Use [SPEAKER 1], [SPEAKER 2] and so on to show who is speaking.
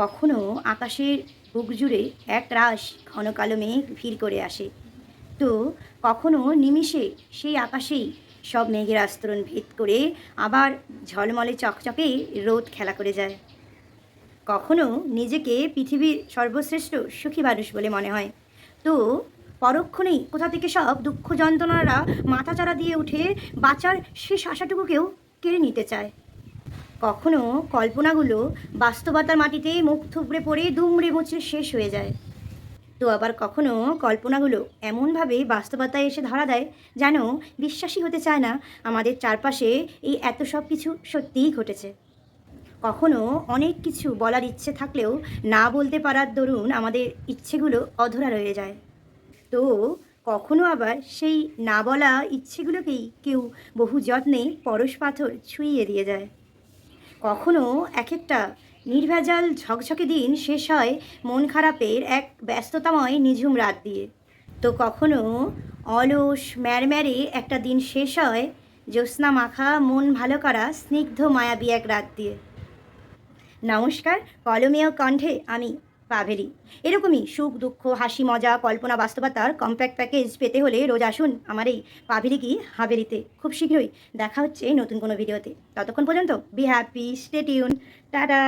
[SPEAKER 1] কখনো আকাশের বুক জুড়ে এক রাশ ঘন কালো মেঘ ভিড় করে আসে। তো কখনো নিমিষে সেই আকাশেই সব মেঘের আস্তরণ ভেদ করে আবার ঝলমলে চকচকে রোদ খেলা করে যায়। কখনো নিজেকে পৃথিবীর সর্বশ্রেষ্ঠ সুখী মানুষ বলে মনে হয়। তো পরক্ষণেই কোথা থেকে সব দুঃখ যন্ত্রণারা মাথাচাড়া দিয়ে উঠে বাঁচার শেষ আশাটুকুকেও কেড়ে নিতে চায়। কখনো কল্পনাগুলো বাস্তবতার মাটিতে মুখ থুবড়ে পড়ে দুমড়ে মুচড়ে শেষ হয়ে যায়। তো আবার কখনো কল্পনাগুলো এমনভাবে বাস্তবতায় এসে ধরা দেয় যেন বিশ্বাসই হতে চায় না আমাদের চারপাশে এই এত সব কিছু সত্যিই ঘটেছে। কখনো অনেক কিছু বলার ইচ্ছে থাকলেও না বলতে পারার দরুন আমাদের ইচ্ছেগুলো অধরা রয়ে যায়। তো কখনো আবার সেই না বলা ইচ্ছেগুলোকেই কেউ বহু যত্নে পরশ পাথর ছুঁইয়ে দিয়ে যায়। কখনো এক একটা নির্ভেজাল ঝকঝকে দিন শেষ হয় মন খারাপের এক ব্যস্ততাময় নিঝুম রাত দিয়ে। তো কখনো অলস ম্যারম্যারে একটা দিন শেষ হয় জ্যোৎস্না মাখা, মন ভালো করা, স্নিগ্ধ, মায়াবী এক রাত দিয়ে। নমস্কার, কলমেয় কণ্ঠে আমি পাভেরি এরকমই সুখ, দুঃখ, হাসি, মজা, কল্পনা, বাস্তবতার কম্প্যাক্ট প্যাকেজ পেতে হলে রোজ আসুন আমার এই পাভেরি কি হাভেরিতে। খুব শীঘ্রই দেখা হচ্ছে নতুন কোনো ভিডিওতে ততক্ষণ পর্যন্ত বি হ্যাপি স্টেটিউন টাটা